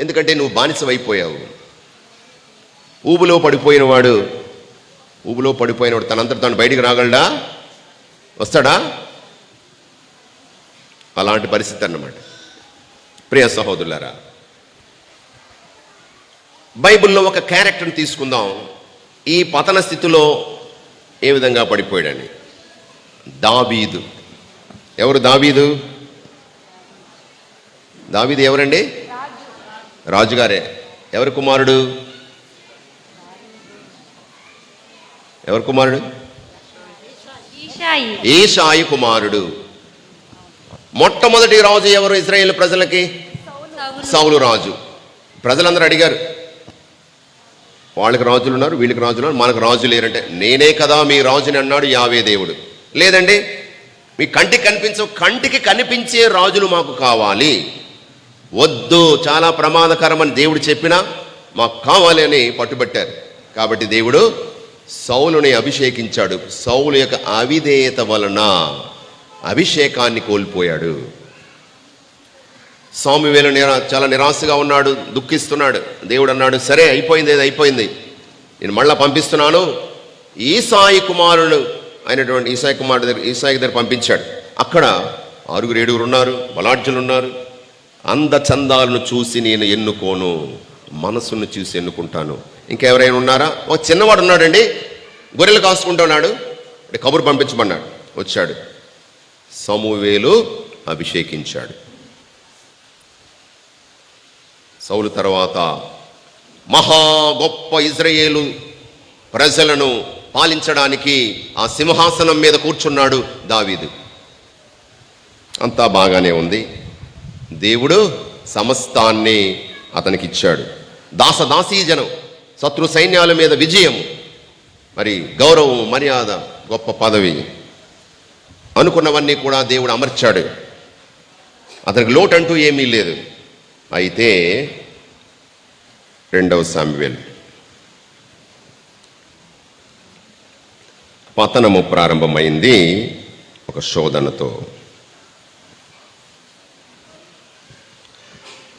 ఎందుకంటే నువ్వు బానిసమైపోయావు ఊబులో పడిపోయిన వాడు ఊబులో పడిపోయినవాడు తనంతట తాను బయటికి రాగలడా? వస్తాడా? అలాంటి పరిస్థితి అన్నమాట. ప్రియ సహోదరులారా బైబిల్లో ఒక క్యారెక్టర్ని తీసుకుందాం. ఈ పతన స్థితిలో ఏ విధంగా పడిపోయాడని? దావీదు. ఎవరు దావీదు? దావీదు ఎవరండి? రాజుగారే ఎవరి కుమారుడు? ఎవరి కుమారుడు? ఈషాయి ఏషాయి కుమారుడు. మొట్టమొదటి రాజు ఎవరు ఇజ్రాయేల్ ప్రజలకి? సౌలు. రాజు. ప్రజలందరూ అడిగారు. వాళ్ళకి రాజులు ఉన్నారు వీళ్ళకి రాజులు ఉన్నారు మనకు రాజు లేరంటే నేనే కదా మీ రాజుని అన్నాడు యావే దేవుడు. లేదండి మీ కంటికి కనిపించవు కంటికి కనిపించే రాజులు మాకు కావాలి. వద్దు చాలా ప్రమాదకరమని దేవుడు చెప్పినా మాకు కావాలి అని పట్టుబట్టారు. కాబట్టి దేవుడు సౌలుని అభిషేకించాడు. సౌలు యొక్క అవిధేయత వలన అభిషేకాన్ని కోల్పోయాడు. స్వామివేలు నిరా చాలా నిరాశగా ఉన్నాడు దుఃఖిస్తున్నాడు. దేవుడు అన్నాడు సరే అయిపోయింది ఇది అయిపోయింది. నేను మళ్ళీ పంపిస్తున్నాను. ఈసాయి కుమారుడు అయినటువంటి ఈసాయి కుమారుడు దగ్గర ఈసాయి దగ్గర పంపించాడు. అక్కడ ఆరుగురు ఏడుగురు ఉన్నారు బలాఢ్యులు ఉన్నారు. అందచందాలను చూసి నేను ఎన్నుకోను మనసును చూసి ఎన్నుకుంటాను. ఇంకెవరైనా ఉన్నారా? ఒక చిన్నవాడు ఉన్నాడండి. గొర్రెలు కాసుకుంటున్నాడు అంటే కబురు పంపించమన్నాడు. వచ్చాడు. సమూవేలు అభిషేకించాడు. సౌలు తర్వాత మహా గొప్ప ఇజ్రాయేలు ప్రజలను పాలించడానికి ఆ సింహాసనం మీద కూర్చున్నాడు దావీదు. అంతా బాగానే ఉంది. దేవుడు సమస్తాన్ని అతనికి ఇచ్చాడు దాస శత్రు సైన్యాల మీద విజయం మరి గౌరవం మర్యాద గొప్ప పదవి అనుకున్నవన్నీ కూడా దేవుడు అమర్చాడు. అతనికి లోటంటూ ఏమీ లేదు. అయితే రెండవ సామ్యువేల్. పతనము ప్రారంభమైంది ఒక శోధనతో.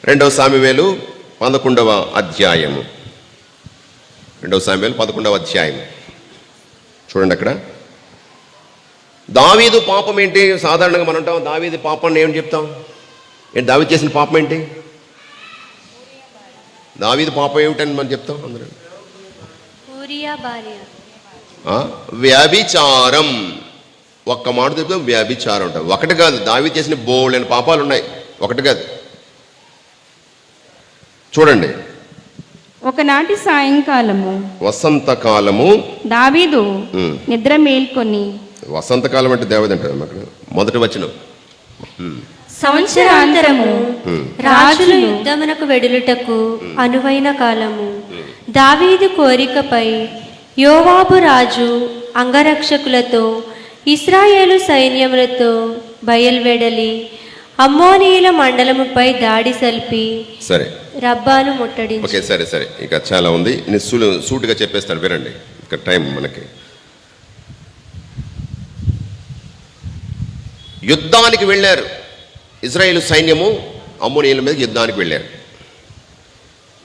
రెండవ సామ్యువేలు పదకొండవ అధ్యాయము. రెండవ సామ్యువేలు పదకొండవ అధ్యాయం చూడండి అక్కడ. దావీదు పాపం ఏంటి? సాధారణంగా మనం అంటాం దావీదు పాపం ఏం చెప్తాం? ఏంటి దావీదు చేసిన పాపం ఏంటి? దావీదు పాపం ఏమిటని మనం చెప్తాం అందరూ? వ్యభిచారం. ఒక్క మాట చెప్తే వ్యభిచారం అంట. ఒకటి కాదు దావి చేసిన బోల్డని పాపాలు ఉన్నాయి ఒకటి కాదు. చూడండి. ఒకనాటి సాయంకాలము వసంతకాలము. దావీదు. నిద్ర మేల్కొని వసంతకాలం అంటే దేవత అంటారు అక్కడ. మొదటి వచనం. సంవత్సరాంతరము. రాజులు యుద్ధమునకు వెడులుటకు అనువైన కాలము. దావీదు కోరికపై యోవాబు రాజు అంగరక్షకులతో ఇస్రాయేలు సైన్యములతో బయల్వెడలి అమ్మోనీయుల మండలముపై దాడి సల్పి. సరే. రబ్బాను ముట్టడించి. ఓకే సరే సరే. ఇక చాలా ఉంది. నేను సూలు సూటుగా చెప్పేస్తాను వినండి. ఇక టైం మనకి. యుద్ధానికి వెళ్ళారు. ఇజ్రాయేల్ సైన్యము అమ్మోనీయుల మీద యుద్ధానికి వెళ్ళారు.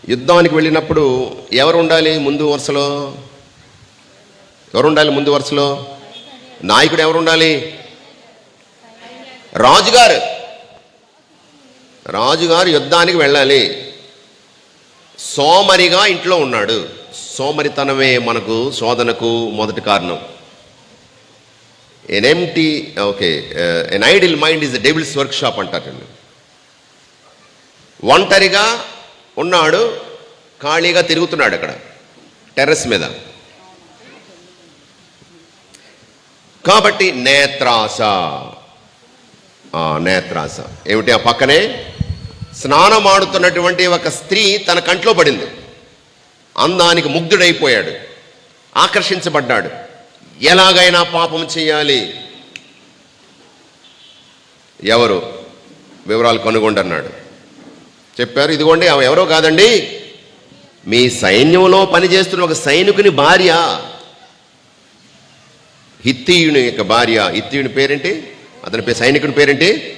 యుద్ధానికి వెళ్ళినప్పుడు ఎవరు ఉండాలి ముందు వరుసలో? ఎవరు ఉండాలి ముందు వరుసలో? నాయకుడు ఎవరు ఉండాలి? రాజుగారు. రాజుగారు యుద్ధానికి వెళ్ళాలి. సోమరిగా ఇంట్లో ఉన్నాడు. సోమరితనమే మనకు శోధనకు మొదటి కారణం. An empty okay an idle mind is devil's workshop అంటారండి ఒంటరిగా ఉన్నాడు ఖాళీగా తిరుగుతున్నాడు అక్కడ టెర్రస్ మీద. కాబట్టి నేత్రాస నేత్రాస ఏమిటి ఆ పక్కనే? స్నానం ఆడుతున్నటువంటి ఒక స్త్రీ తన కంట్లో పడింది. అందానికి ముగ్ధుడైపోయాడు. ఆకర్షించబడ్డాడు. ఎలాగైనా పాపం చేయాలి. ఎవరు? వివరాలు కనుగొండి అన్నాడు చెప్పారు ఇదిగోండి ఆమె ఎవరో కాదండి. మీ సైన్యంలో పనిచేస్తున్న ఒక సైనికుని భార్య. హిత్తీయుని యొక్క భార్య. హిత్తీయుని పేరేంటి? అతని పేరు సైనికుని పేరేంటి?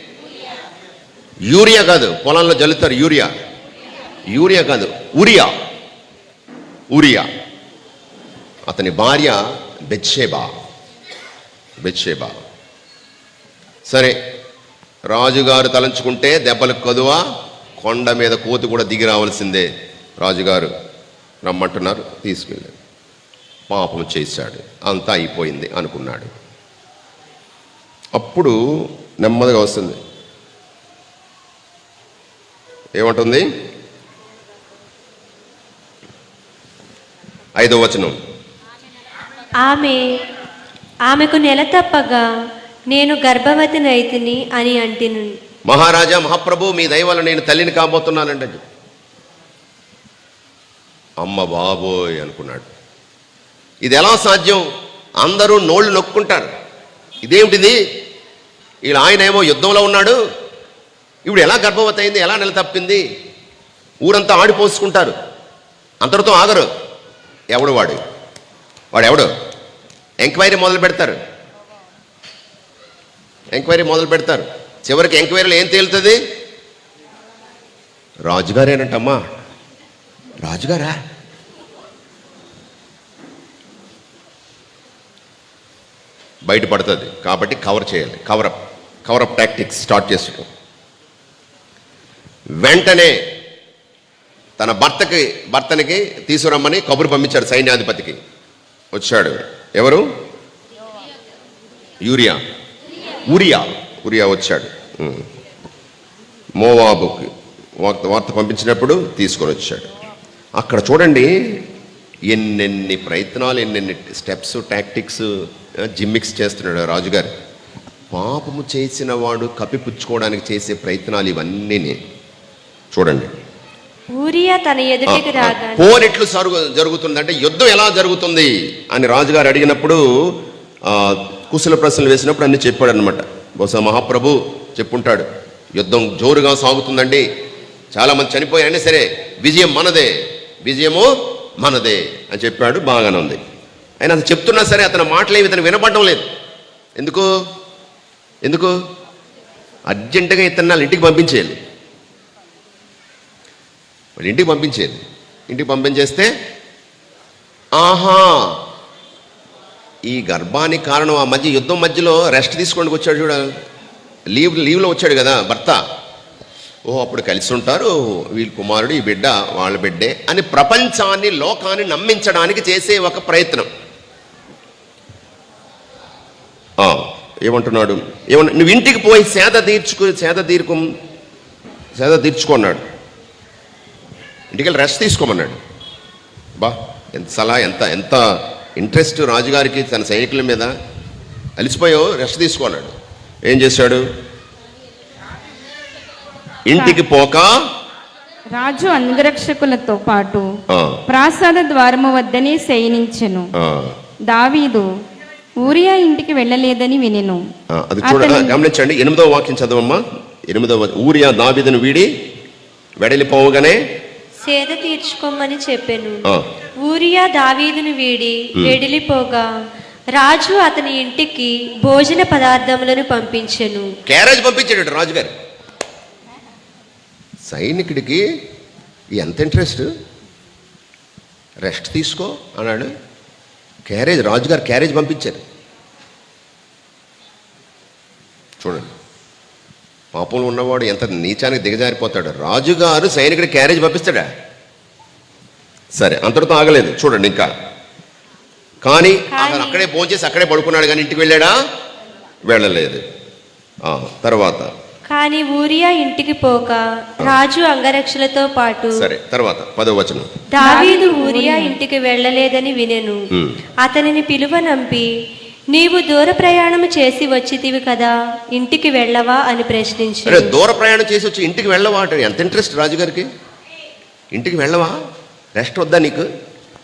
యూరియా కాదు పొలంలో జల్లుతారు యూరియా. యూరియా కాదు ఉరియా ఉరియా అతని భార్య బెచ్చేబా బెచ్చేబా సరే రాజుగారు తలంచుకుంటే దెబ్బలకు కదువ కొండ మీద కోతి కూడా దిగి రావాల్సిందే. రాజుగారు రమ్మంటున్నారు తీసుకెళ్ళాడు పాపం చేశాడు అంతా అయిపోయింది అనుకున్నాడు. అప్పుడు నెమ్మదిగా వస్తుంది. ఏమంటుంది? ఐదో వచనం. ఆమె ఆమెకు నెల తప్పగా నేను గర్భవతినైతిని అని అంటిను. మహారాజా మహాప్రభు మీ దయ వల్ల నేను తల్లిని కాబోతున్నానండి అమ్మ బాబోయ్ అనుకున్నాడు. ఇది ఎలా సాధ్యం? అందరూ నోళ్ళు నొక్కుంటారు. ఇదేమిటిది? వీళ్ళు ఆయన ఏమో యుద్ధంలో ఉన్నాడు. ఇప్పుడు ఎలా గర్భవతి అయింది ఎలా నెల తప్పింది ఊరంతా ఆడిపోసుకుంటారు అంతటితో ఆగరు. ఎవడు వాడు? వాడు ఎవడు ఎంక్వైరీ మొదలు పెడతారు. ఎంక్వైరీ మొదలు పెడతారు. చివరికి ఎంక్వైరీలో ఏం తేలుతుంది? రాజుగారేనంటమ్మా. రాజుగారా? బయటపడుతుంది. కాబట్టి కవర్ చేయాలి. కవరప్. కవరప్ టాక్టిక్స్ స్టార్ట్ చేసుకో వెంటనే తన భర్తకి భర్తనికి తీసుకురమ్మని కబురు పంపించాడు సైన్యాధిపతికి. వచ్చాడు ఎవరు? యూరియా. ఉరియా ఉరియా వచ్చాడు. మోవాబుకి వార్త వార్త పంపించినప్పుడు తీసుకొని వచ్చాడు. అక్కడ చూడండి ఎన్నెన్ని ప్రయత్నాలు ఎన్నెన్ని స్టెప్స్ టాక్టిక్స్ జిమ్మిక్స్ చేస్తున్నాడు రాజుగారు. పాపము చేసిన వాడు కప్పిపుచ్చుకోవడానికి చేసే ప్రయత్నాలు ఇవన్నీ చూడండి. ఊరియా తన ఎదుటికి రాగా పోర్ ఎట్లు సరుగు జరుగుతుందంటే యుద్ధం ఎలా జరుగుతుంది అని రాజుగారు అడిగినప్పుడు కుశల ప్రశ్నలు వేసినప్పుడు అన్ని చెప్పాడు అనమాట బహుశా మహాప్రభు చెప్పుంటాడు యుద్ధం జోరుగా సాగుతుందండి. చాలా మంది చనిపోయారని సరే విజయం మనదే విజయము మనదే అని చెప్పాడు బాగానే ఉంది. ఆయన అది చెప్తున్నా సరే అతని మాటలేవి ఇతను వినపడడం లేదు. ఎందుకు? ఎందుకు? అర్జెంటుగా ఇతను వాళ్ళ ఇంటికి పంపించేయాలి. వాడు ఇంటికి పంపించేది ఇంటికి పంపించేస్తే ఆహా ఈ గర్భానికి కారణం ఆ మధ్య యుద్ధం మధ్యలో రెస్ట్ తీసుకోండి వచ్చాడు చూడ. లీవ్ లీవ్లో వచ్చాడు కదా భర్త. ఓ అప్పుడు కలిసి ఉంటారు వీళ్ళ కుమారుడు ఈ బిడ్డ వాళ్ళ బిడ్డే అని ప్రపంచాన్ని లోకాన్ని నమ్మించడానికి చేసే ఒక ప్రయత్నం. ఏమంటున్నాడు? ఏమన్నా నువ్వు ఇంటికి పోయి సేద తీర్చుకు సేద తీర్కు సేద తీర్చుకున్నాడు ఇంటికి వెళ్ళి రెస్ట్ తీసుకోమన్నాడు. బా ఎంత సలహా ఎంత ఎంత ఇంట్రెస్ట్ రాజుగారికి తన సైనికుల మీద. అలిసిపోయావు రెస్ట్ తీసుకున్నాడు ఏం చేశాడు? ఇంటికి పోక? రాజు అంగరక్షకులతో పాటు ప్రాసాద ద్వారము వద్దనే శయనించెను. ఆ, దావీదు ఊరియా ఇంటికి వెళ్ళలేదని వినెను. అది చూడ అతని- గమనించండి ఎనిమిదవ వాక్యం చదవమ్మా. ఎనిమిదవ ఊరియా దావీదును వీడి వెడలిపోవగానే సేద తీర్చుకోమని చెప్పాను. ఊరియా దావీదును వీడి వెడిలిపోగా రాజు అతని ఇంటికి భోజన పదార్థములను పంపించెను. క్యారేజ్ పంపించాడు రాజుగారు. సైనికుడికి ఎంత ఇంట్రెస్ట్? రెస్ట్ తీసుకో అన్నాడు. క్యారేజ్ రాజుగారు క్యారేజ్ పంపించారు. చూడండి. పాపంలో ఉన్నవాడు ఎంత నీచానికి దిగజారిపోతాడు. రాజుగారు సైనికుడి క్యారేజ్ పంపిస్తాడా? సరే అంతటితో ఆగలేదు. చూడండి ఇంకా. కానీ అతను అక్కడే భోంచేసి అక్కడే పడుకున్నాడు కానీ ఇంటికి వెళ్ళాడా? వెళ్ళలేదు. ఆ, తర్వాత. కాని ఊరియా ఇంటికి పోక రాజు అంగరక్షలతో పాటు సరే తర్వాత. పదో వచనం. దావీదు ఊరియా ఇంటికి వెళ్ళలేదని వినెను. అతనిని పిలువనంపి నీవు దూర ప్రయాణం చేసి వచ్చితివి కదా ఇంటికి వెళ్ళవా అని అరే ప్రశ్నించాడు దూర ప్రయాణం చేసి వచ్చి ఇంటికి వెళ్ళవా అంటే ఎంత ఇంట్రెస్ట్ రాజుగారికి? ఇంటికి వెళ్ళవా? రెస్ట్ వద్దా నీకు?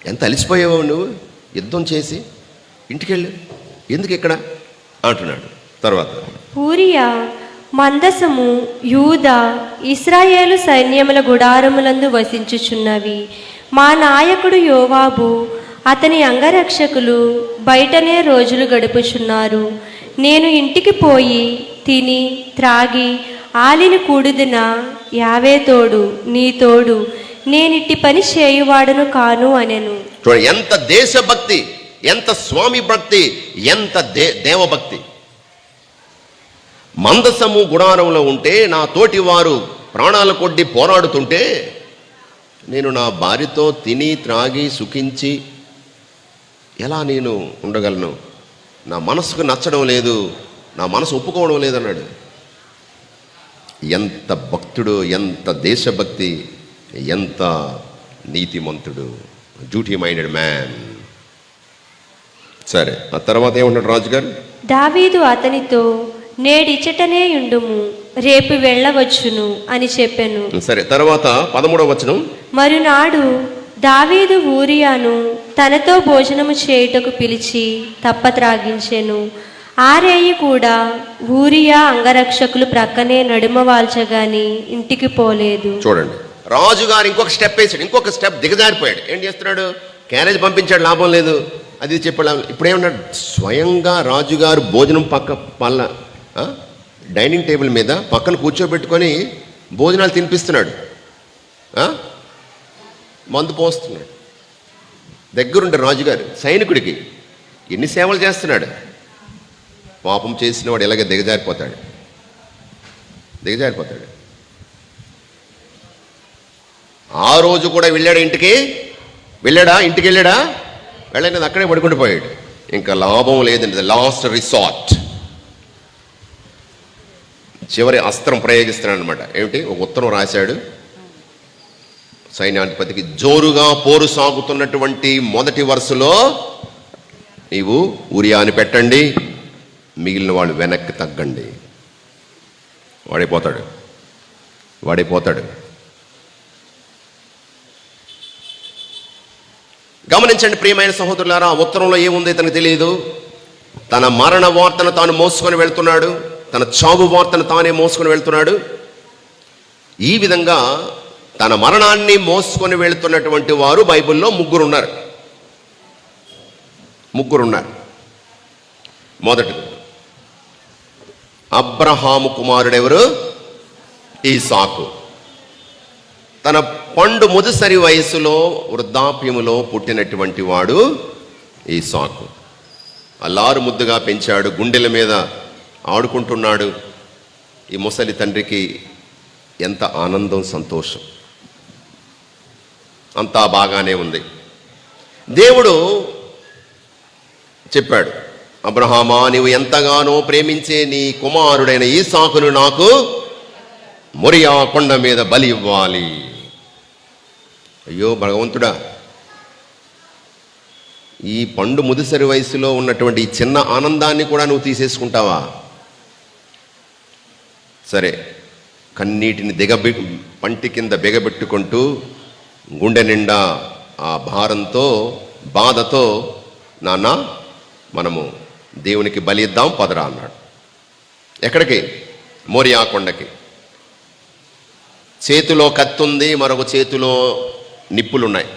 ఎంత అలిసిపోయావు నువ్వు? యుద్ధం చేసి ఇంటికి వెళ్ళు. ఎందుకు ఇక్కడ? అంటున్నాడు. తర్వాత ఊరియా మందసము యూద ఇస్రాయేలు సైన్యముల గుడారములందు వసించుచున్నవి. మా నాయకుడు యోవాబు అతని అంగరక్షకులు బయటనే రోజులు గడుపుచున్నారు. నేను ఇంటికి పోయి తిని త్రాగి ఆలిని కూడిదిన యావే తోడు నీ తోడు నేనిట్టి పని చేయువాడను కాను అనెను. చూడండి ఎంత దేశభక్తి ఎంత స్వామి భక్తి ఎంత దే దేవభక్తి. మందసము గుడారంలో ఉంటే నా తోటి వారు ప్రాణాల కొడ్డి పోరాడుతుంటే నేను నా భార్యతో తిని త్రాగి సుఖించి ఎలా నేను ఉండగలను? నా మనసుకు నచ్చడం లేదు నా మనసు ఒప్పుకోవడం లేదన్నాడు. ఎంత భక్తుడు ఎంత దేశభక్తి ఎంత నీతిమంతుడు డ్యూటీ మైండెడ్ మ్యాన్. సరే ఆ తర్వాత ఏమన్నాడు రాజుగారు? దావీదు అతనితో నేడిచటనే ఉండుము రేపు వెళ్ళవచ్చును అని చెప్పెను. సరే తర్వాత పదమూడవ వచనం. మరునాడు దావీదు ఊరియాను తనతో భోజనము చేయుటకు పిలిచి తప్పత్రాగించెను. ఆరేయి కూడా ఊరియా అంగరక్షకులు ప్రక్కనే నడుమ వాల్చగాని ఇంటికి పోలేదు. చూడండి. రాజుగారు ఇంకొక స్టెప్ వేసాడు ఇంకొక స్టెప్ దిగజారిపోయాడు. ఏం చేస్తున్నాడు? క్యారేజ్ పంపించాడు లాభం లేదు. అది చెప్పాడు ఇప్పుడేమన్నాడు స్వయంగా రాజుగారు భోజనం పక్క పల్ల డైనింగ్ టేబుల్ మీద పక్కన కూర్చోబెట్టుకొని భోజనాలు తినిపిస్తున్నాడు. మందు పోస్తున్నాడు. దగ్గరుండే రాజుగారు సైనికుడికి ఎన్ని సేవలు చేస్తున్నాడు? పాపం చేసిన వాడు ఇలాగే దిగజారిపోతాడు? దిగజారిపోతాడు. ఆ రోజు కూడా వెళ్ళాడు ఇంటికి? వెళ్ళాడా? ఇంటికి వెళ్ళాడా? వెళ్ళలేదు అక్కడే పడుకుంటూ పోయాడు. ఇంకా లాభం లేదండి లాస్ట్ రిసార్ట్ చివరి అస్త్రం ప్రయోగిస్తున్నాడు అనమాట ఏమిటి? ఒక ఉత్తరం రాశాడు. సైన్యాధిపతికి జోరుగా పోరు సాగుతున్నటువంటి మొదటి వరుసలో నీవు ఉరియాని పెట్టండి మిగిలిన వాళ్ళు వెనక్కి తగ్గండి. వాడిపోతాడు. వాడిపోతాడు. గమనించండి ప్రియమైన సహోదరులారా ఉత్తరంలో ఏముంది తనకు తెలియదు తన మరణ వార్తను తాను మోసుకొని వెళ్తున్నాడు. తన చావు వార్తను తానే మోసుకొని వెళ్తున్నాడు. ఈ విధంగా తన మరణాన్ని మోసుకొని వెళుతున్నటువంటి వారు బైబిల్లో ముగ్గురు ఉన్నారు ముగ్గురు ఉన్నారు మొదటిది అబ్రహాము కుమారుడెవరు? ఈసాకు. తన పండు ముదుసరి వయసులో వృద్ధాప్యములో పుట్టినటువంటి వాడు ఈసాకు. అల్లారు ముద్దుగా పెంచాడు గుండెల మీద ఆడుకుంటున్నాడు. ఈ ముసలి తండ్రికి ఎంత ఆనందం సంతోషం. అంతా బాగానే ఉంది. దేవుడు చెప్పాడు అబ్రహామా నీవు ఎంతగానో ప్రేమించే నీ కుమారుడైన ఈసాకును నాకు మొరియా కొండ మీద బలి ఇవ్వాలి. అయ్యో భగవంతుడా ఈ పండు ముదిసరి వయసులో ఉన్నటువంటి ఈ చిన్న ఆనందాన్ని కూడా నువ్వు తీసేసుకుంటావా? సరే కన్నీటిని దిగబె పంటి కింద బిగబెట్టుకుంటూ గుండె నిండా ఆ భారంతో బాధతో నాన్న మనము దేవునికి బలి ఇద్దాం పదరా అన్నాడు. ఎక్కడికి? మోరియా కొండకి. చేతిలో కత్తుంది మరొక చేతిలో నిప్పులున్నాయి.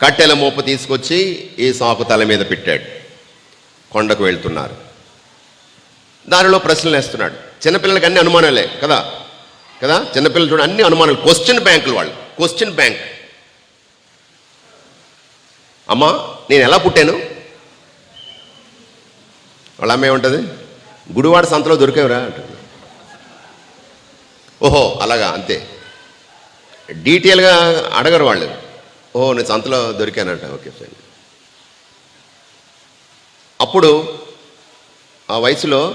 కట్టెల మోప తీసుకొచ్చి ఈ సాకు తల మీద పెట్టాడు. కొండకు వెళ్తున్నారు. దానిలో ప్రశ్నలు వేస్తున్నాడు. చిన్నపిల్లలకి అన్ని అనుమానాలే కదా? కదా? చిన్నపిల్లలు చూడండి అన్ని అనుమానాలు. క్వశ్చన్ బ్యాంకులు వాళ్ళు. క్వశ్చన్ బ్యాంక్ అమ్మా నేను ఎలా పుట్టాను? వాళ్ళ అమ్మ ఏముంటుంది? గుడివాడ సంతలో దొరికేవరా అంటుంది. ఓహో అలాగా అంతే. డీటెయిల్గా అడగరు వాళ్ళు. ఓహో నేను సంతలో దొరికానంట. ఓకే ఫైన్ అప్పుడు ఆ వయసులో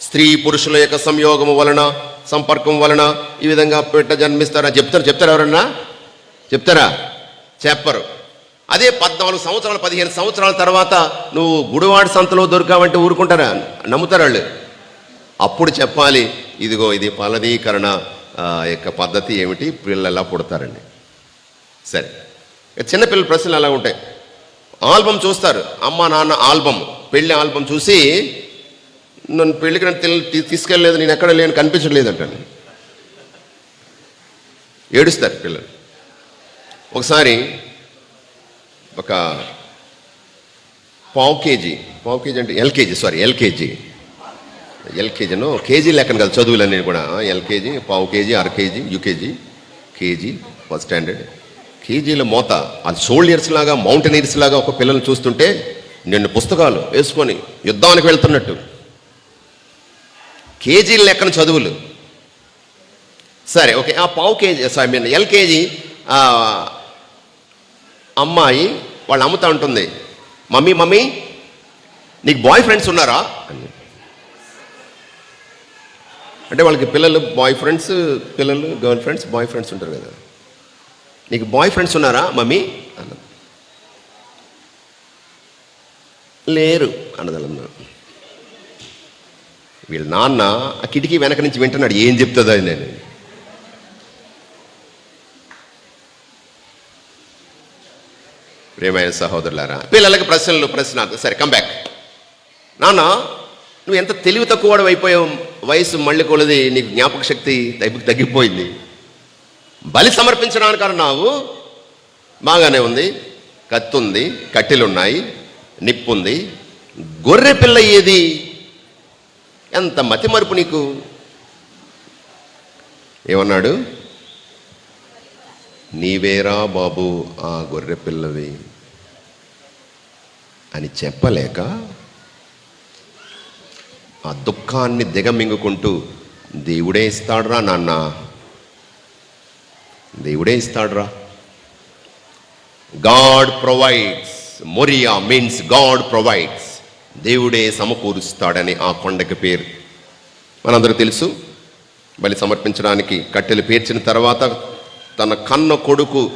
స్త్రీ పురుషుల యొక్క సంయోగము వలన సంపర్కం వలన ఈ విధంగా పెట్ట జన్మిస్తారా? చెప్తారు? చెప్తారు ఎవరన్నా? చెప్తారా? చెప్పరు. అదే పద్నాలుగు సంవత్సరాలు పదిహేను సంవత్సరాల తర్వాత నువ్వు గుడివాడ సంతలో దొరికావంటే ఊరుకుంటారా? నమ్ముతారు వాళ్ళు? అప్పుడు చెప్పాలి ఇదిగో ఇది ఫలదీకరణ యొక్క పద్ధతి ఏమిటి? పిల్లలు ఎలా పుడతారండి. సరే. ఇక చిన్నపిల్లల ప్రశ్నలు అలా ఉంటాయి. ఆల్బమ్ చూస్తారు. అమ్మ నాన్న ఆల్బమ్ పెళ్ళి ఆల్బమ్ చూసి నన్ను పెళ్ళికి నన్ను తీసుకెళ్ళలేదు నేను ఎక్కడ లేను కనిపించట్లేదు అంటాను ఏడుస్తారు పిల్లలు. ఒకసారి ఒక పావు కేజీ పావు కేజీ అంటే ఎల్కేజీ సారీ ఎల్కేజీ. ఎల్కేజీను కేజీ లెక్కను కదా చదువులన్నీ కూడా. ఎల్కేజీ పావు కేజీ అర KG UKG KG first standard. కేజీల మోత అది సోల్డియర్స్ లాగా మౌంటైనీర్స్ లాగా ఒక పిల్లల్ని చూస్తుంటే నిన్ను పుస్తకాలు వేసుకొని యుద్ధానికి వెళ్తున్నట్టు. కేజీల లెక్కన చదువులు. సరే ఓకే. ఆ పావు కేజీ ఐ మీన్ ఎల్కేజీ అమ్మాయి వాళ్ళు అమ్ముతా ఉంటుంది. మమ్మీ మమ్మీ నీకు బాయ్ ఫ్రెండ్స్ ఉన్నారా? అని. అంటే వాళ్ళకి పిల్లలు బాయ్ ఫ్రెండ్స్ పిల్లలు గర్ల్ ఫ్రెండ్స్ బాయ్ ఫ్రెండ్స్ ఉంటారు కదా. నీకు బాయ్ ఫ్రెండ్స్ ఉన్నారా మమ్మీ? అన్న లేరు అన్నదమ్మ వీళ్ళ నాన్న ఆ కిటికీ వెనక నుంచి వింటున్నాడు ఏం చెప్తుందో నేను. ప్రేమైన సహోదరులారా పిల్లలకి ప్రశ్నలు ప్రశ్న సరే కమ్ బ్యాక్ నాన్న నువ్వు ఎంత తెలివి తక్కువ అయిపోయావు వయసు మళ్ళీ కొలది నీకు జ్ఞాపక శక్తి తగ్గి తగ్గిపోయింది. బలి సమర్పించడానికి అన్నావు. బాగానే ఉంది. కత్తి ఉంది కట్టెలు ఉన్నాయి నిప్పు ఉంది గొర్రె పిల్ల ఏది? ఎంత మతి మరుపు నీకు? ఏమన్నాడు? నీవేరా బాబు ఆ గొర్రె పిల్లవి అని చెప్పలేక ఆ దుఃఖాన్ని దిగమింగుకుంటూ దేవుడే ఇస్తాడురా నాన్న. దేవుడే ఇస్తాడురా. God provides. Moriah means God provides. దేవుడే సమకూరుస్తాడని ఆ కొండకి పేరు. మనందరూ తెలుసు బలి సమర్పించడానికి కట్టెలు పేర్చిన తర్వాత తన కన్న కొడుకు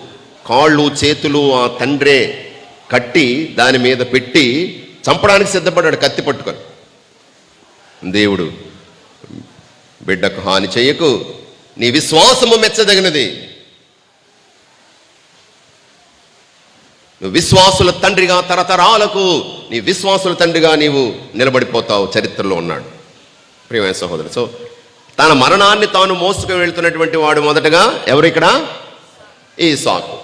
కాళ్ళు చేతులు ఆ తండ్రే కట్టి దాని మీద పెట్టి చంపడానికి సిద్ధపడ్డాడు కత్తి పట్టుకొని. దేవుడు బిడ్డకు హాని చేయకు నీ విశ్వాసము మెచ్చదగినది. నువ్వు విశ్వాసుల తండ్రిగా తరతరాలకు నీ విశ్వాసుల తండ్రిగా నీవు నిలబడిపోతావు చరిత్రలో ఉన్నాడు. ప్రియమైన సహోదరు సో తన మరణాన్ని తాను మోసుకు వెళ్తున్నటువంటి వాడు మొదటగా ఎవరు ఇక్కడ? ఈ సాకు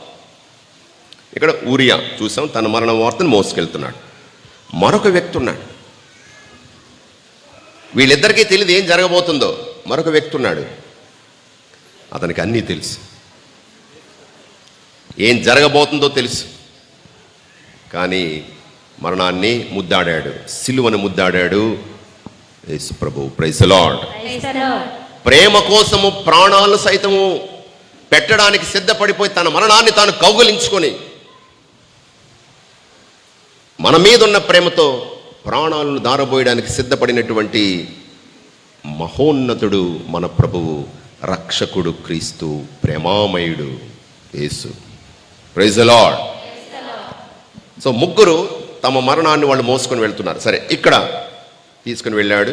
ఇక్కడ ఊరియా చూసాం తన మరణ వార్తను మోసుకెళ్తున్నాడు. మరొక వ్యక్తి ఉన్నాడు. వీళ్ళిద్దరికీ తెలియదు ఏం జరగబోతుందో. మరొక వ్యక్తి ఉన్నాడు. అతనికి అన్నీ తెలుసు. ఏం జరగబోతుందో తెలుసు. కానీ మరణాన్ని ముద్దాడాడు సిలువను ముద్దాడాడు యేసు ప్రభు. ప్రైజ్ లార్డ్ ప్రేమ కోసము ప్రాణాలు సైతము పెట్టడానికి సిద్ధపడిపోయి తన మరణాన్ని తాను కౌగలించుకొని మన మీద ఉన్న ప్రేమతో ప్రాణాలను దారబోయడానికి సిద్ధపడినటువంటి మహోన్నతుడు మన ప్రభువు రక్షకుడు క్రీస్తు ప్రేమామయుడు యేసు. ప్రైజ్ లార్డ్ సో ముగ్గురు తమ మరణాన్ని వాళ్ళు మోసుకొని వెళ్తున్నారు. సరే ఇక్కడ తీసుకుని వెళ్ళాడు.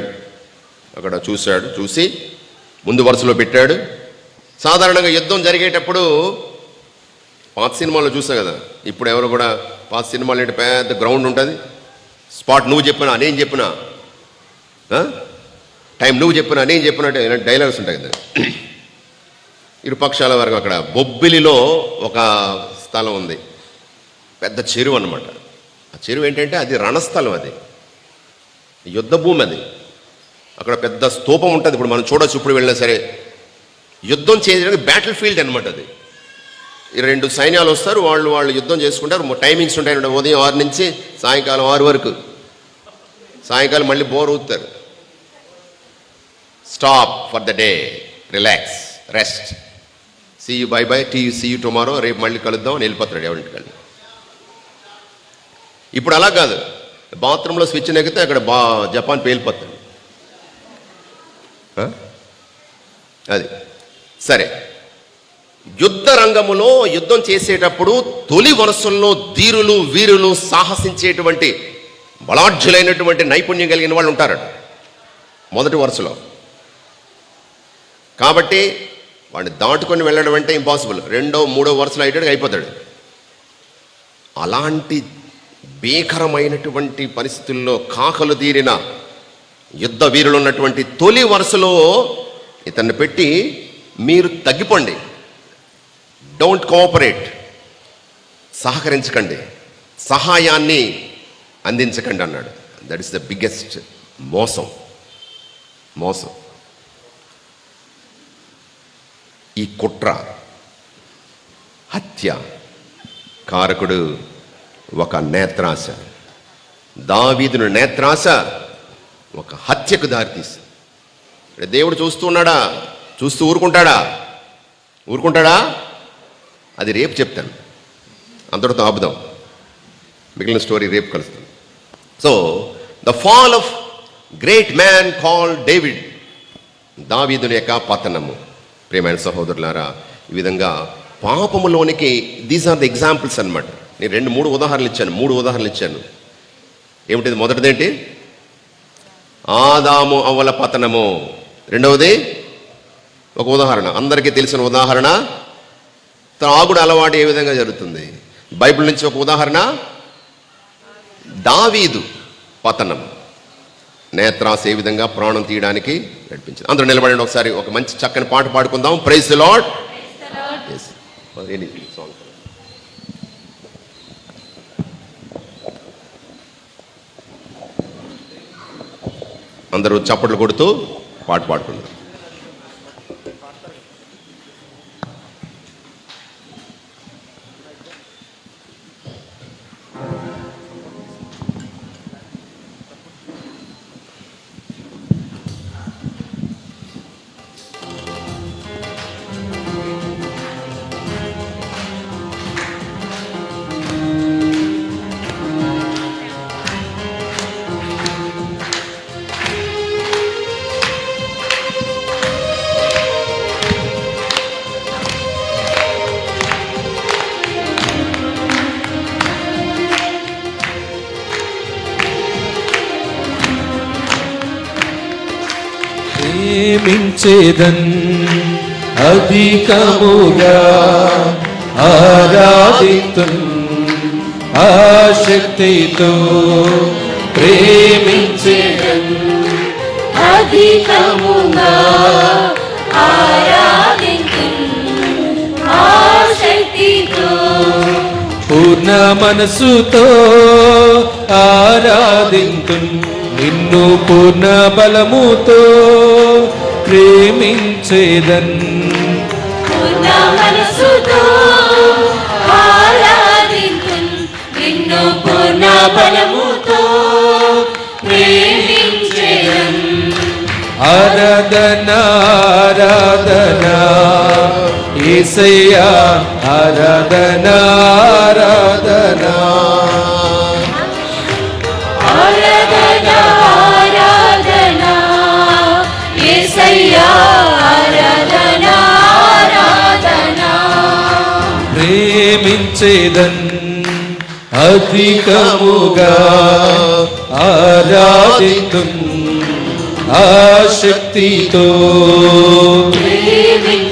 అక్కడ చూశాడు చూసి ముందు వరుసలో పెట్టాడు. సాధారణంగా యుద్ధం జరిగేటప్పుడు పాత సినిమాలో చూసాం కదా ఇప్పుడు ఎవరు కూడా పాత సినిమాలు ఏంటి పెద్ద గ్రౌండ్ ఉంటుంది. స్పాట్ నువ్వు చెప్పినా నేను చెప్పినా టైం నువ్వు చెప్పినా నేను చెప్పినట్టు ఇలాంటి డైలాగ్స్ ఉంటాయి కదా. ఇరు పక్షాల వరకు అక్కడ బొబ్బిలిలో ఒక స్థలం ఉంది. పెద్ద చెరువు అనమాట ఆ చెరువు ఏంటంటే అది రణస్థలం అది. యుద్ధ భూమి అది. అక్కడ పెద్ద స్తూపం ఉంటుంది. ఇప్పుడు మనం చూడొచ్చు ఇప్పుడు వెళ్ళినా సరే. యుద్ధం చేయడానికి బ్యాటిల్ ఫీల్డ్ అనమాట అది రెండు సైన్యాలు వస్తారు వాళ్ళు వాళ్ళు యుద్ధం చేసుకుంటారు. టైమింగ్స్ ఉంటాయి ఉదయం ఆరు నుంచి సాయంకాలం ఆరు వరకు. సాయంకాలం మళ్ళీ బోర్ ఊతారు stop for the day relax rest see you bye bye T see you tomorrow రేపు మళ్ళీ కలుద్దాం అని వెళ్ళిపోతాడు ఎవరింటికి ఇప్పుడు అలా కాదు. బాత్రూంలో స్విచ్ నెగితే అక్కడ బా జపాన్ పేలిపోతుంది. అది. సరే. యుద్ధ రంగములో యుద్ధం చేసేటప్పుడు తొలి వరుసల్లో ధీరులు వీరులు సాహసించేటువంటి బలాఢ్యులైనటువంటి నైపుణ్యం కలిగిన వాళ్ళు ఉంటారట మొదటి వరుసలో. కాబట్టి వాడిని దాటుకొని వెళ్ళడం అంటే ఇంపాసిబుల్ రెండో మూడో వరుసలో అయ్యేటట్టుగా అయిపోతాడు. అలాంటి భీకరమైనటువంటి పరిస్థితుల్లో కాకలు తీరిన యుద్ధ వీరులు ఉన్నటువంటి తొలి వరుసలో ఇతన్ని పెట్టి మీరు తగ్గిపోండి. Don't cooperate సహకరించకండి. సహాయాన్ని అందించకండి అన్నాడు. దట్ ఇస్ ద బిగ్గెస్ట్ మోసం. మోసం. ఈ కుట్ర హత్య కారకుడు ఒక నేత్రాశ. దావీదును నేత్రాశ ఒక హత్యకు దారితీస్తుంది దేవుడు చూస్తూ ఉన్నాడా? చూస్తూ ఊరుకుంటాడా? ఊరుకుంటాడా? అది రేపు చెప్తాను. అంతటితో ఆపుదాం. మిగిలిన స్టోరీ రేపు కలుస్తుంది so the fall of great man call David. దావీదుని యొక్క పతనము. ప్రేమైన సహోదరులారా ఈ విధంగా పాపములోనికి దీస్ ఆర్ ద ఎగ్జాంపుల్స్ అన్నమాట. నేను రెండు మూడు ఉదాహరణలు ఇచ్చాను మూడు ఉదాహరణలు ఇచ్చాను. ఏమిటిది? మొదటిదేంటి? ఆదాము అవ్వల పతనము. రెండవది ఒక ఉదాహరణ. అందరికీ తెలిసిన ఉదాహరణ త్రాగుడు అలవాటు ఏ విధంగా జరుగుతుంది? బైబిల్ నుంచి ఒక ఉదాహరణ దావీదు పతనం. నేత్రాస్ ఏ విధంగా ప్రాణం తీయడానికి నడిపించింది? అందరూ నిలబడండి ఒకసారి ఒక మంచి చక్కని పాట పాడుకుందాం. ప్రైజ్ లాడ్ సాంగ్ అందరూ చప్పట్లు కొడుతూ పాట పాడుకుంటారు ప్రేమించేదన్ అధికముగా ఆరాధితున్ ఆశక్తితో ప్రేమించేదన్. అధికముగా ఆశక్తితో పూర్ణ మనసుతో ఆరాధింతున్. నిన్ను పూర్ణ బలముతో ప్రేమించేదన్. మనసుతో నిన్ను పూర్ణ బలముతో ప్రేమించేదన్. ఆరాధన ఆరాధన ఏసయ్యా ఆరాధన ప్రేమించేదన్ అధికముగా ఆరాధితున్ ఆశక్తితో ప్రేమించేదన్